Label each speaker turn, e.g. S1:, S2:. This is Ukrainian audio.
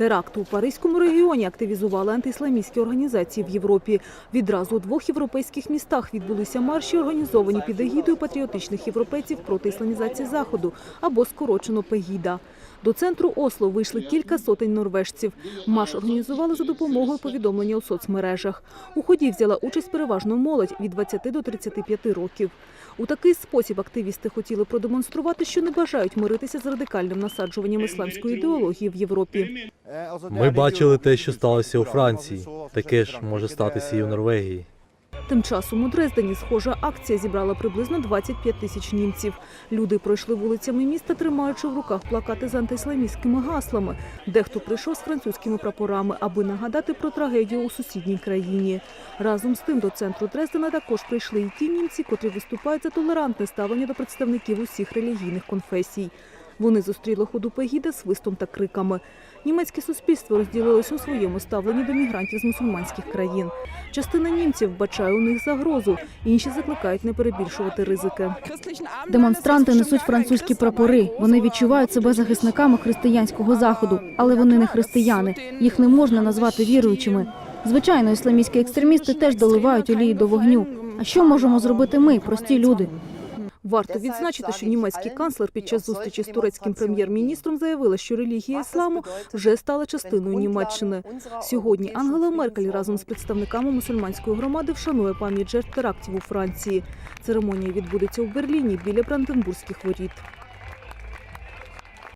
S1: Теракти у Паризькому регіоні активізували антиісламістські організації в Європі. Відразу у двох європейських містах відбулися марші, організовані під егідою патріотичних європейців проти ісламізації Заходу, або скорочено Пегіда. До центру Осло вийшли кілька сотень норвежців. Марш організували за допомогою повідомлення у соцмережах. У ході взяла участь переважно молодь від 20 до 35 років. У такий спосіб активісти хотіли продемонструвати, що не бажають миритися з радикальним насаджуванням ісламської ідеології в Європі.
S2: Ми бачили те, що сталося у Франції. Таке ж може статися і у Норвегії.
S1: Тим часом у Дрездені схожа акція зібрала приблизно 25 тисяч німців. Люди пройшли вулицями міста, тримаючи в руках плакати з антиісламістськими гаслами. Дехто прийшов з французькими прапорами, аби нагадати про трагедію у сусідній країні. Разом з тим до центру Дрездена також прийшли і ті німці, котрі виступають за толерантне ставлення до представників усіх релігійних конфесій. Вони зустріли ходу Пегіда свистом та криками. Німецьке суспільство розділилось у своєму ставленні до мігрантів з мусульманських країн. Частина німців бачає у них загрозу, інші закликають не перебільшувати ризики.
S3: Демонстранти несуть французькі прапори. Вони відчувають себе захисниками християнського заходу, але вони не християни. Їх не можна назвати віруючими. Звичайно, ісламістські екстремісти теж доливають олії до вогню. А що можемо зробити ми, прості люди?
S1: Варто відзначити, що німецький канцлер під час зустрічі з турецьким прем'єр-міністром заявила, що релігія ісламу вже стала частиною Німеччини. Сьогодні Ангела Меркель разом з представниками мусульманської громади вшанує пам'ять жертв терактів у Франції. Церемонія відбудеться у Берліні біля Бранденбурзьких воріт.